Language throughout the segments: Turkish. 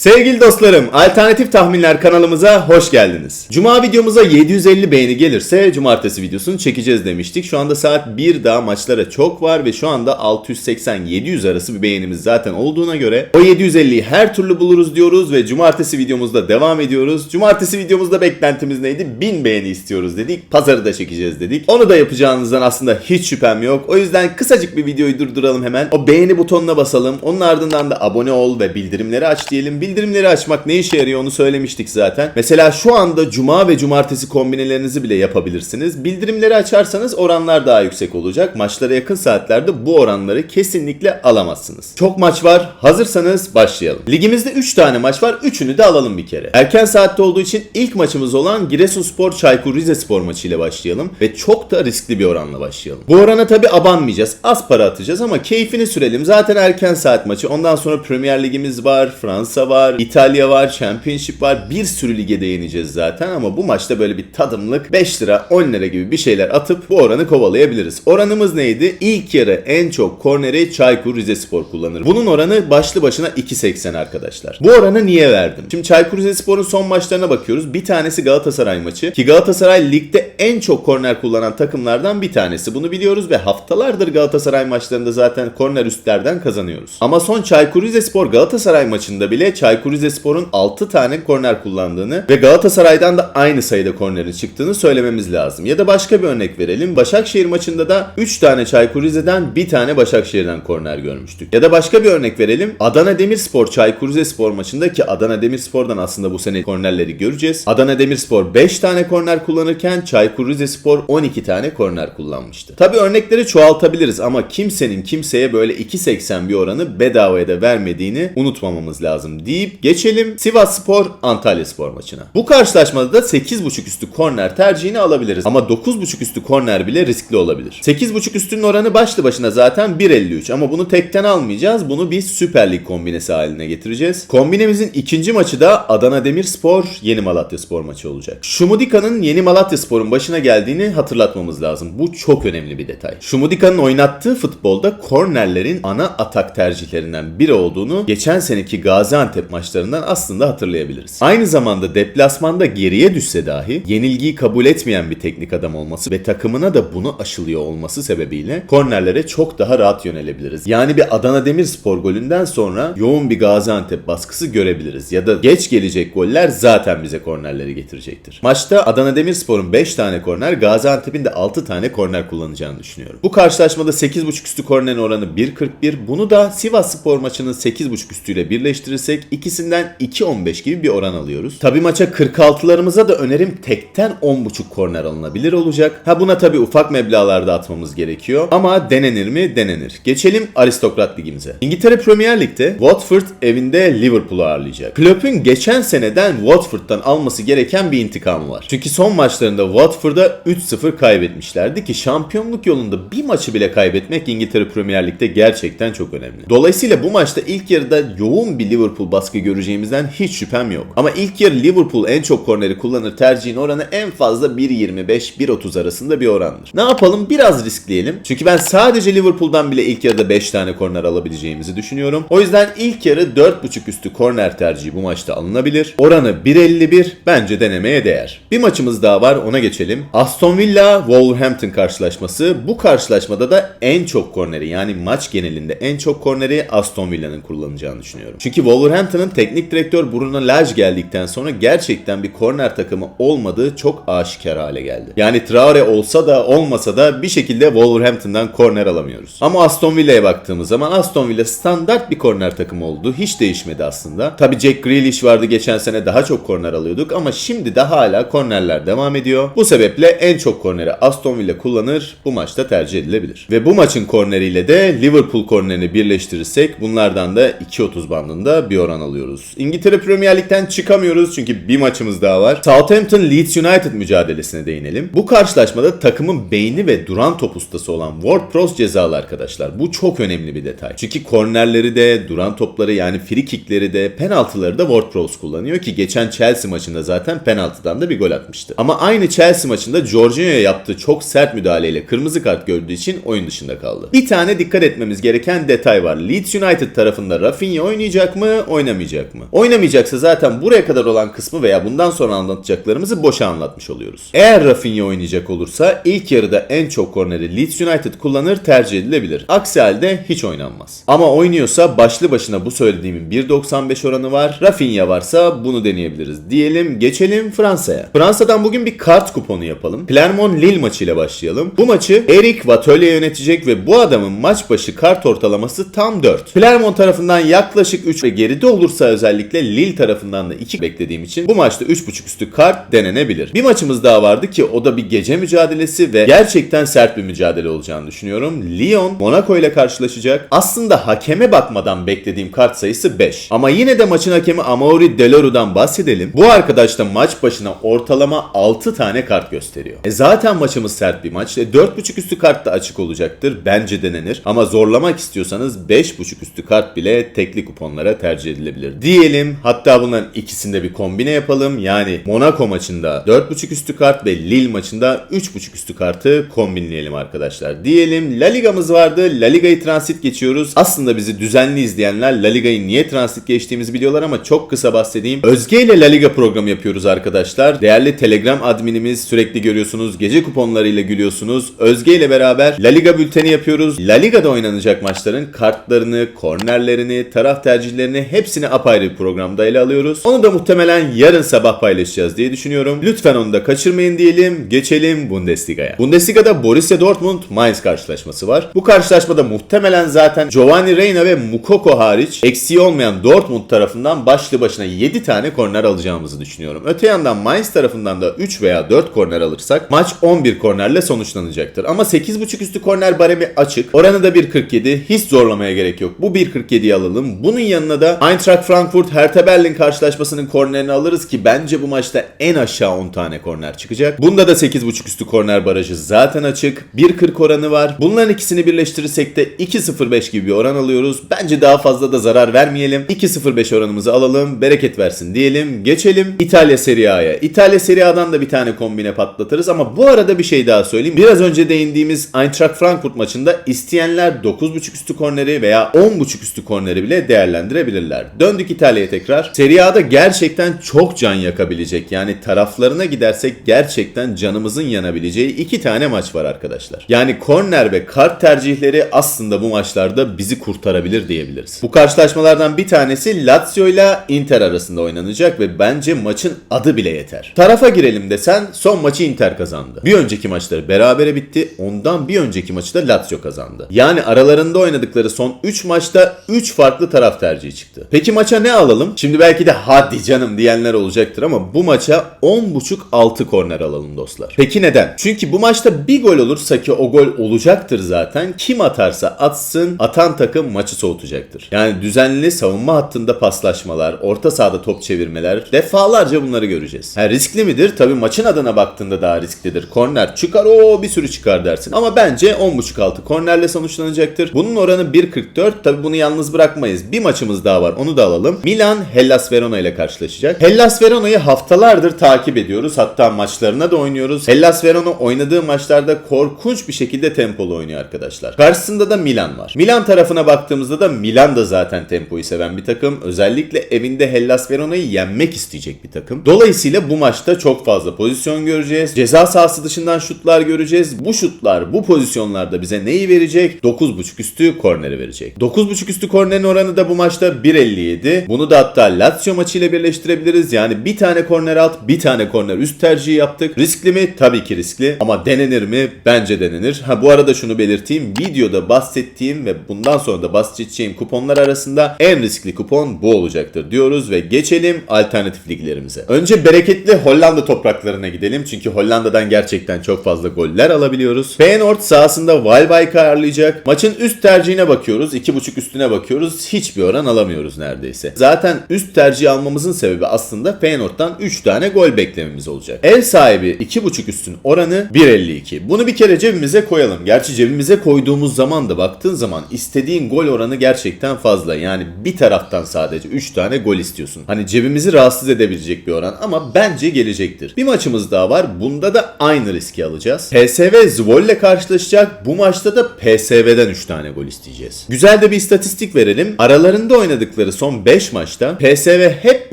Sevgili dostlarım, Alternatif Tahminler kanalımıza hoş geldiniz. Cuma videomuza 750 beğeni gelirse cumartesi videosunu çekeceğiz demiştik. Şu anda saat 1 daha maçlara çok var ve şu anda 680-700 arası bir beğenimiz zaten olduğuna göre o 750'yi her türlü buluruz diyoruz ve cumartesi videomuzda devam ediyoruz. Cumartesi videomuzda beklentimiz neydi? 1000 beğeni istiyoruz dedik. Pazarı da çekeceğiz dedik. Onu da yapacağınızdan aslında hiç şüphem yok. O yüzden kısacık bir videoyu durduralım hemen. O beğeni butonuna basalım. Onun ardından da abone ol ve bildirimleri aç diyelim. Bildirimleri açmak ne işe yarıyor onu söylemiştik zaten. Mesela şu anda cuma ve cumartesi kombinelerinizi bile yapabilirsiniz. Bildirimleri açarsanız oranlar daha yüksek olacak. Maçlara yakın saatlerde bu oranları kesinlikle alamazsınız. Çok maç var. Hazırsanız başlayalım. Ligimizde 3 tane maç var. Üçünü de alalım bir kere. Erken saatte olduğu için ilk maçımız olan Giresunspor Çaykur Rizespor maçıyla başlayalım ve çok da riskli bir oranla başlayalım. Bu orana tabi abanmayacağız. Az para atacağız ama keyfini sürelim. Zaten erken saat maçı. Ondan sonra Premier Ligimiz var, Fransa var, İtalya var, Championship var. Bir sürü lige değineceğiz zaten ama bu maçta böyle bir tadımlık 5 lira 10 lira gibi bir şeyler atıp bu oranı kovalayabiliriz. Oranımız neydi? İlk yarı en çok korneri Çaykur Rizespor kullanır. Bunun oranı başlı başına 2.80 arkadaşlar. Bu oranı niye verdim? Şimdi Çaykur Rizespor'un son maçlarına bakıyoruz. Bir tanesi Galatasaray maçı ki Galatasaray ligde en çok korner kullanan takımlardan bir tanesi. Bunu biliyoruz ve haftalardır Galatasaray maçlarında zaten korner üstlerden kazanıyoruz. Ama son Çaykur Rizespor Galatasaray maçında bile Çaykur Rizespor'un 6 tane korner kullandığını ve Galatasaray'dan da aynı sayıda kornerin çıktığını söylememiz lazım. Ya da başka bir örnek verelim. Başakşehir maçında da 3 tane Çaykur Rize'den bir tane Başakşehir'den korner görmüştük. Ya da başka bir örnek verelim. Adana Demirspor Çaykur Rizespor maçında ki Adana Demirspor'dan aslında bu sene kornerleri göreceğiz. Adana Demirspor 5 tane korner kullanırken Çaykur Rizespor 12 tane korner kullanmıştı. Tabi örnekleri çoğaltabiliriz ama kimsenin kimseye böyle 2.80 bir oranı bedavaya da vermediğini unutmamamız lazım deyip geçelim Sivas Spor Antalya Spor maçına. Bu karşılaşmada da 8.5 üstü korner tercihini alabiliriz ama 9.5 üstü korner bile riskli olabilir. 8.5 üstünün oranı başlı başına zaten 1.53 ama bunu tekten almayacağız. Bunu bir Süper Lig kombinesi haline getireceğiz. Kombinemizin ikinci maçı da Adana Demirspor Yeni Malatya Spor maçı olacak. Şumudika'nın Yeni Malatya Spor'un başına geldiğini hatırlatmamız lazım. Bu çok önemli bir detay. Şumudika'nın oynattığı futbolda kornerlerin ana atak tercihlerinden biri olduğunu geçen seneki Gaziantep maçlarından aslında hatırlayabiliriz. Aynı zamanda deplasmanda geriye düşse dahi yenilgiyi kabul etmeyen bir teknik adam olması ve takımına da bunu aşılıyor olması sebebiyle kornerlere çok daha rahat yönelebiliriz. Yani bir Adana Demirspor golünden sonra yoğun bir Gaziantep baskısı görebiliriz. Ya da geç gelecek goller zaten bize kornerleri getirecektir. Maçta Adana Demirspor'un 5 tane korner, Gaziantep'in de 6 tane korner kullanacağını düşünüyorum. Bu karşılaşmada 8.5 üstü kornerin oranı 1.41. Bunu da Sivas Spor maçının 8.5 üstüyle birleştirirsek ikisinden 2.15 gibi bir oran alıyoruz. Tabi maça 46'larımıza da önerim tekten 10.5 korner alınabilir olacak. Ha buna tabi ufak meblağlarda atmamız gerekiyor. Ama denenir mi? Denenir. Geçelim Aristokrat Ligimize. İngiltere Premier Lig'de Watford evinde Liverpool'u ağırlayacak. Klopp'un geçen seneden Watford'dan alması gereken bir intikamı var. Çünkü son maçlarında Watford'a 3-0 kaybetmişlerdi ki şampiyonluk yolunda bir maçı bile kaybetmek İngiltere Premier Lig'de gerçekten çok önemli. Dolayısıyla bu maçta ilk yarıda yoğun bir Liverpool baskı göreceğimizden hiç şüphem yok. Ama ilk yarı Liverpool en çok korneri kullanır tercihin oranı en fazla 1.25-1.30 arasında bir orandır. Ne yapalım? Biraz riskleyelim. Çünkü ben sadece Liverpool'dan bile ilk yarıda 5 tane korner alabileceğimizi düşünüyorum. O yüzden ilk yarı 4.5 üstü korner tercihi bu maçta alınabilir. Oranı 1.51 bence denemeye değer. Bir maçımız daha var ona geçelim. Aston Villa Wolverhampton karşılaşması. Bu karşılaşmada da en çok korneri yani maç genelinde en çok korneri Aston Villa'nın kullanacağını düşünüyorum. Çünkü Wolverhampton'ın teknik direktör Bruno Lage geldikten sonra gerçekten bir korner takımı olmadığı çok aşikar hale geldi. Yani Traore olsa da olmasa da bir şekilde Wolverhampton'dan korner alamıyoruz. Ama Aston Villa'ya baktığımız zaman Aston Villa standart bir korner takımı oldu. Hiç değişmedi aslında. Tabi Jack Grealish vardı geçen sene daha çok korner alıyorduk ama şimdi de hala kornerler devam ediyor. Bu sebeple en çok korneri Aston Villa kullanır. Bu maçta tercih edilebilir. Ve bu maçın korneriyle de Liverpool kornerini birleştirirsek bunlardan da 2.30 bandında bir oran alıyoruz. İngiltere Premier Lig'den çıkamıyoruz çünkü bir maçımız daha var. Southampton Leeds United mücadelesine değinelim. Bu karşılaşmada takımın beyni ve duran top ustası olan Ward Prowse cezalı arkadaşlar. Bu çok önemli bir detay. Çünkü kornerleri de, duran topları yani free kickleri de, penaltıları da Ward Prowse kullanıyor ki geçen Chelsea maçında zaten penaltıdan da bir gol atmıştı. Ama aynı Chelsea maçında Jorginho'ya yaptığı çok sert müdahaleyle kırmızı kart gördüğü için oyun dışında kaldı. Bir tane dikkat etmemiz gereken detay var. Leeds United tarafında Rafinha oynayacak mı, oynamayacak mı? Oynamayacaksa zaten buraya kadar olan kısmı veya bundan sonra anlatacaklarımızı boşa anlatmış oluyoruz. Eğer Rafinha oynayacak olursa ilk yarıda en çok korneri Leeds United kullanır tercih edilebilir. Aksi halde hiç oynanmaz. Ama oynuyorsa başlı başına bu söylediğimin 1.95 oranı var. Rafinha varsa bunu deneyebiliriz. Diyelim geçelim Fransa'ya. Fransa'dan bugün bir kart kuponu yapalım. Clermont Lille maçıyla başlayalım. Bu maçı Eric Vatölye yönetecek ve bu adamın maç başı kart ortalaması tam 4. Clermont tarafından yaklaşık 3 ve geride olursa özellikle Lille tarafından da 2 beklediğim için bu maçta 3.5 üstü kart denenebilir. Bir maçımız daha vardı ki o da bir gece mücadelesi ve gerçekten sert bir mücadele olacağını düşünüyorum. Lyon Monaco ile karşılaşacak. Aslında hakeme bakmadan beklediğim kart sayısı 5. Ama yine de maçın hakemi Amaury Deloru'dan bahsedelim. Bu arkadaş da maç başına ortalama 6 tane kart gösteriyor. E zaten maçımız sert bir maç. E 4.5 üstü kart da açık olacaktır. Bence denenir. Ama zorlamak istiyorsanız 5.5 üstü kart bile tekli kuponlara tercih edilebilir. Diyelim hatta bunların ikisinde bir kombine yapalım. Yani Monaco maçında 4.5 üstü kart ve Lille maçında 3.5 üstü kartı kombinleyelim arkadaşlar. Diyelim La Liga'mız vardı. La Liga'yı transit geçiyoruz. Aslında bizi düzenli izleyenler La Liga'yı niye transit geçtiğimizi biliyorlar ama çok kısa bahsedeyim. Özge ile La Liga programı yapıyoruz arkadaşlar. Değerli Telegram adminimiz sürekli görüyorsunuz. Gece kuponlarıyla gülüyorsunuz. Özge ile beraber La Liga bülteni yapıyoruz. La Liga'da oynanacak maçların kartlarını, kornerlerini, taraf tercihlerini hepsini apayrı bir programda ele alıyoruz. Onu da muhtemelen yarın sabah paylaşacağız diye düşünüyorum. Lütfen onu da kaçırmayın diyelim. Geçelim Bundesliga'ya. Bundesliga'da Borussia Dortmund Mainz karşılaşması var. Bu karşılaşmada muhtemelen zaten Giovanni Reina ve Mukoko hariç eksiği olmayan Dortmund tarafından başlı başına 7 tane korner alacağımızı düşünüyorum. Öte yandan Mainz tarafından da 3 veya 4 korner alırsak maç 11 kornerle sonuçlanacaktır. Ama 8.5 üstü korner baremi açık. Oranı da 1.47. Hiç zorlamaya gerek yok. Bu 1.47'yi alalım. Bunun yanına da Eintracht Frankfurt Hertha Berlin karşılaşmasının kornerini alırız ki bence bu maçta en aşağı 10 tane korner çıkacak. Bunda da 8.5 üstü korner barajı zaten açık. 1.40 oranı var. Bunların ikisini birleştirirsek de 2.05 gibi bir oran alıyoruz. Bence daha fazla da zarar vermeyelim. 2.05 oranımızı alalım. Bereket versin diyelim. Geçelim İtalya Serie A'ya. İtalya Serie A'dan da bir tane kombine patlatırız ama bu arada bir şey daha söyleyeyim. Biraz önce değindiğimiz Eintracht Frankfurt maçında isteyenler 9.5 üstü korneri veya 10.5 üstü korneri bile değerlendirebilirler. Döndük İtalya'ya tekrar. Serie A'da gerçekten çok can yakabilecek yani taraflarına gidersek gerçekten canımızın yanabileceği iki tane maç var arkadaşlar. Yani korner ve kart tercihleri aslında bu maçlarda bizi kurtarabilir diyebiliriz. Bu karşılaşmalardan bir tanesi Lazio ile Inter arasında oynanacak ve bence maçın adı bile yeter. Tarafa girelim desen son maçı Inter kazandı. Bir önceki maçları berabere bitti. Ondan bir önceki maçı da Lazio kazandı. Yani aralarında oynadıkları son 3 maçta 3 farklı taraf tercihi çıktı. Peki maça ne alalım? Şimdi belki de hadi canım diyenler olacaktır ama bu maça 10.5-6 korner alalım dostlar. Peki neden? Çünkü bu maçta bir gol olursa ki o gol olacaktır zaten. Kim atarsa atsın atan takım maçı soğutacaktır. Yani düzenli savunma hattında paslaşmalar, orta sahada top çevirmeler defalarca bunları göreceğiz. Ha, riskli midir? Tabii maçın adına baktığında daha risklidir. Korner çıkar o bir sürü çıkar dersin. Ama bence 10.5-6 kornerle sonuçlanacaktır. Bunun oranı 1.44. Tabii bunu yalnız bırakmayız. Bir maçımız daha var. Onu da alalım. Milan Hellas Verona ile karşılaşacak. Hellas Verona'yı haftalardır takip ediyoruz. Hatta maçlarına da oynuyoruz. Hellas Verona oynadığı maçlarda korkunç bir şekilde tempolu oynuyor arkadaşlar. Karşısında da Milan var. Milan tarafına baktığımızda da Milan da zaten tempoyu seven bir takım. Özellikle evinde Hellas Verona'yı yenmek isteyecek bir takım. Dolayısıyla bu maçta çok fazla pozisyon göreceğiz. Ceza sahası dışından şutlar göreceğiz. Bu şutlar bu pozisyonlarda bize neyi verecek? 9.5 üstü korneri verecek. 9.5 üstü kornerin oranı da bu maçta 1.57. Bunu da hatta Lazio maçıyla birleştirebiliriz. Yani bir tane korner alt, bir tane korner üst tercihi yaptık. Riskli mi? Tabii ki riskli. Ama denenir mi? Bence denenir. Ha bu arada şunu belirteyim. Videoda bahsettiğim ve bundan sonra da bahsedeceğim kuponlar arasında en riskli kupon bu olacaktır diyoruz ve geçelim alternatif liglerimize. Önce bereketli Hollanda topraklarına gidelim. Çünkü Hollanda'dan gerçekten çok fazla goller alabiliyoruz. Feyenoord sahasında Walwijk'ı ağırlayacak. Maçın üst tercihine bakıyoruz. 2.5 üstüne bakıyoruz. Hiçbir oran alamıyoruz neredeyse. Zaten üst tercih almamızın sebebi aslında Feyenoord'dan 3 tane gol beklememiz olacak. Ev sahibi 2.5 üstün oranı 1.52. Bunu bir kere cebimize koyalım. Gerçi cebimize koyduğumuz zaman da baktığın zaman istediğin gol oranı gerçekten fazla. Yani bir taraftan sadece 3 tane gol istiyorsun. Hani cebimizi rahatsız edebilecek bir oran ama bence gelecektir. Bir maçımız daha var. Bunda da aynı riski alacağız. PSV Zwolle karşılaşacak. Bu maçta da PSV'den 3 tane gol isteyeceğiz. Güzel de bir istatistik verelim. Aralarında oynadıkları son 5 maçta PSV hep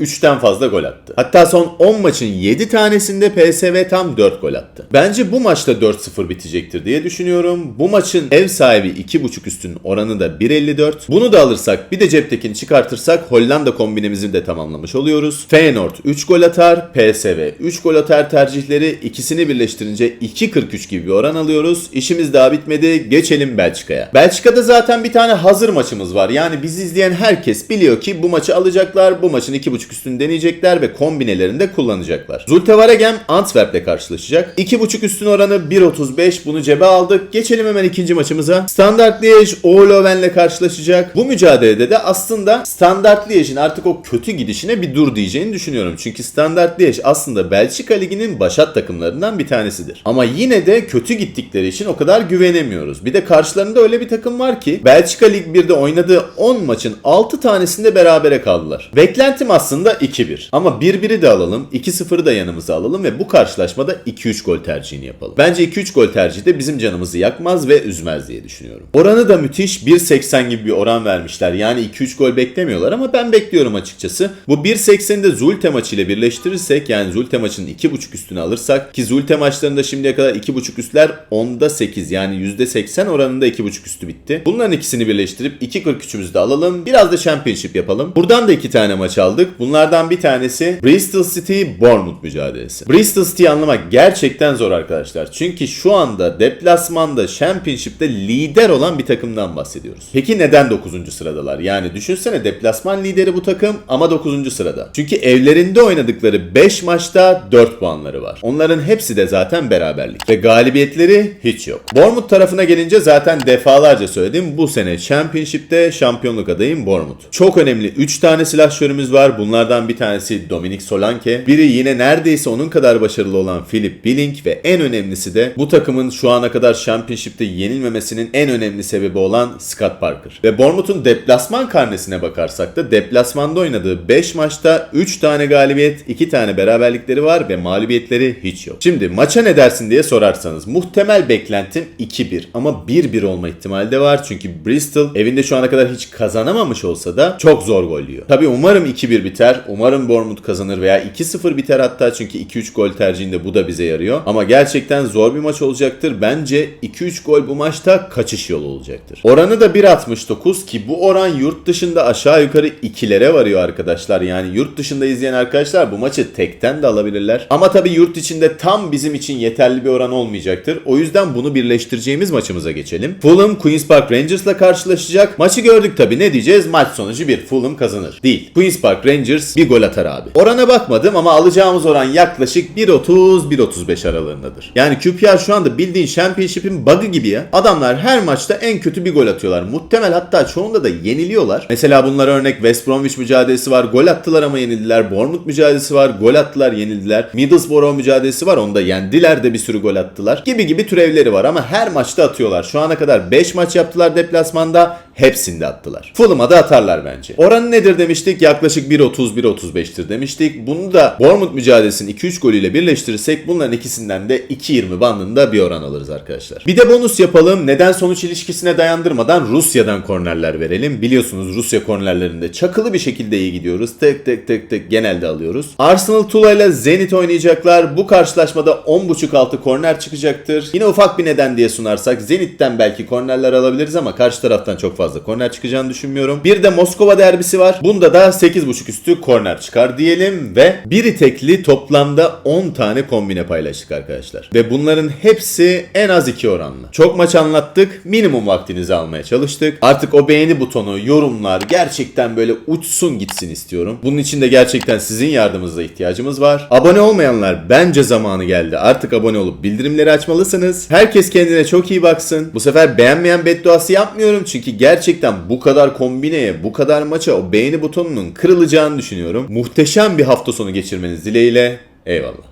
3'ten fazla gol attı. Hatta son 10 maçın 7 tanesinde PSV tam 4 gol attı. Bence bu maçta 4-0 bitecektir diye düşünüyorum. Bu maçın ev sahibi 2.5 üstün oranı da 1.54. Bunu da alırsak bir de ceptekini çıkartırsak Hollanda kombinemizi de tamamlamış oluyoruz. Feyenoord 3 gol atar, PSV 3 gol atar tercihleri ikisini birleştirince 2.43 gibi bir oran alıyoruz. İşimiz daha bitmedi. Geçelim Belçika'ya. Belçika'da zaten bir tane hazır maçımız var. Yani bizi izleyen herkes biliyor ki bu maçı alacaklar. Bu maçın 2.5 üstünü deneyecekler ve kombinelerinde kullanacaklar. Zulte Waregem Antwerp'le karşılaşacak. 2.5 üstün oranı 1.35. Bunu cebe aldık. Geçelim hemen ikinci maçımıza. Standard Liège Oğloven'le karşılaşacak. Bu mücadelede de aslında Standard Liège'in artık o kötü gidişine bir dur diyeceğini düşünüyorum. Çünkü Standard Liège aslında Belçika Ligi'nin başat takımlarından bir tanesidir. Ama yine de kötü gittikleri için o kadar güvenemiyoruz. Bir de karşılarında öyle bir takım var ki Belçika Lig 1'de oynadığı 10 maçın 6 tanesinde berabere kaldılar. Beklentim aslında 2-1. Ama 1-1'i de alalım, 2-0'ı da yanımıza alalım ve bu karşılaşmada 2-3 gol tercihini yapalım. Bence 2-3 gol tercihi de bizim canımızı yakmaz ve üzmez diye düşünüyorum. Oranı da müthiş 1.80 gibi bir oran vermişler. Yani 2-3 gol beklemiyorlar ama ben bekliyorum açıkçası. Bu 1.80'i de Zulte maçıyla birleştirirsek yani Zulte maçının 2.5 üstünü alırsak ki Zulte maçlarında şimdiye kadar 2.5 üstler 10'da 8 yani %80 oranında 2.5 üstü bitti. Bunların ikisini birleştirip 2.43'ümüzü de alalım. Biraz da Championship yapalım. Buradan da iki tane maç aldık. Bunlardan bir tanesi Bristol City Bournemouth mücadelesi. Bristol City'yi anlamak gerçekten zor arkadaşlar. Çünkü şu anda deplasmanda Championship'te lider olan bir takımdan bahsediyoruz. Peki neden 9. sıradalar? Yani düşünsene deplasman lideri bu takım ama 9. sırada. Çünkü evlerinde oynadıkları 5 maçta 4 puanları var. Onların hepsi de zaten beraberlik. Ve galibiyetleri hiç yok. Bournemouth tarafına gelince zaten defalarca söyledim. Bu sene Championship'te şampiyonluk adayım Bournemouth. Çok önemli 3 tane silahşörümüz var. Bunlardan bir tanesi Dominic Solanke. Biri yine neredeyse onun kadar başarılı olan Philip Billing ve en önemlisi de bu takımın şu ana kadar Championship'te yenilmemesinin en önemli sebebi olan Scott Parker. Ve Bournemouth'un deplasman karnesine bakarsak da deplasmanda oynadığı 5 maçta 3 tane galibiyet, 2 tane beraberlikleri var ve mağlubiyetleri hiç yok. Şimdi maça ne dersin diye sorarsanız muhtemel beklentim 2-1 ama 1-1 olma ihtimali de var. Çünkü Bristol evinde şu ana kadar hiç kazanamamış olsa da çok zor gol yiyor. Tabi umarım 2-1 biter. Umarım Bournemouth kazanır veya 2-0 biter hatta çünkü 2-3 gol tercihinde bu da bize yarıyor. Ama gerçekten zor bir maç olacaktır. Bence 2-3 gol bu maçta kaçış yolu olacaktır. Oranı da 1.69 ki bu oran yurt dışında aşağı yukarı 2'lere varıyor arkadaşlar. Yani yurt dışında izleyen arkadaşlar bu maçı tekten de alabilirler. Ama tabi yurt içinde tam bizim için yeterli bir oran olmayacaktır. O yüzden bunu birleştireceğimiz maçımıza geçelim. Fulham Queen's Park Rangers'la karşılaşacak. Maçı gördük tabi ne diyeceğiz? Maç sonucu bir Fulham kazanır. Değil. Queen's Park Rangers bir gol atar abi. Orana bakmadım ama alacağımız oran yaklaşık 1.30-1.35 aralığındadır. Yani QPR şu anda bildiğin Championship'in bug'ı gibi ya. Adamlar her maçta en kötü bir gol atıyorlar. Muhtemel hatta çoğunda da yeniliyorlar. Mesela bunlar örnek West Bromwich mücadelesi var. Gol attılar ama yenildiler. Bournemouth mücadelesi var. Gol attılar yenildiler. Middlesbrough mücadelesi var. Onda yendiler de bir sürü gol attılar. Gibi gibi türevleri var ama her maçta atıyorlar. Şu ana kadar 5 maç yaptılar deplasmanda. Hepsinde attılar. Fulham'a da atarlar bence. Oranı nedir demiştik? Yaklaşık 1.30-1.35'tir demiştik. Bunu da Bournemouth mücadelesinin 2-3 golüyle birleştirirsek bunların ikisinden de 2.20 bandında bir oran alırız arkadaşlar. Bir de bonus yapalım. Neden sonuç ilişkisine dayandırmadan Rusya'dan kornerler verelim. Biliyorsunuz Rusya kornerlerinde çakılı bir şekilde iyi gidiyoruz. Tek tek tek tek genelde alıyoruz. Arsenal Tula ile Zenit oynayacaklar. Bu karşılaşmada 10.5 altı korner çıkacaktır. Yine ufak bir neden diye sunarsak Zenit'ten belki kornerler alabiliriz ama karşı taraftan çok fazla korner çıkacağını düşünmüyorum. Bir de Moskova derbisi var. Bunda da 8.5 üstü korner çıkar diyelim ve biri tekli toplamda 10 tane kombine paylaştık arkadaşlar. Ve bunların hepsi en az 2 oranlı. Çok maç anlattık. Minimum vaktinizi almaya çalıştık. Artık o beğeni butonu, yorumlar gerçekten böyle uçsun gitsin istiyorum. Bunun için de gerçekten sizin yardımınıza ihtiyacımız var. Abone olmayanlar bence zamanı geldi. Artık abone olup bildirimleri açmalısınız. Herkes kendine çok iyi baksın. Bu sefer beğenmeyen bedduası yapmıyorum çünkü gerçekten bu kadar kombineye, bu kadar maça o beğeni butonunun kırılacağını düşünüyorum. Muhteşem bir hafta sonu geçirmeniz dileğiyle. Eyvallah.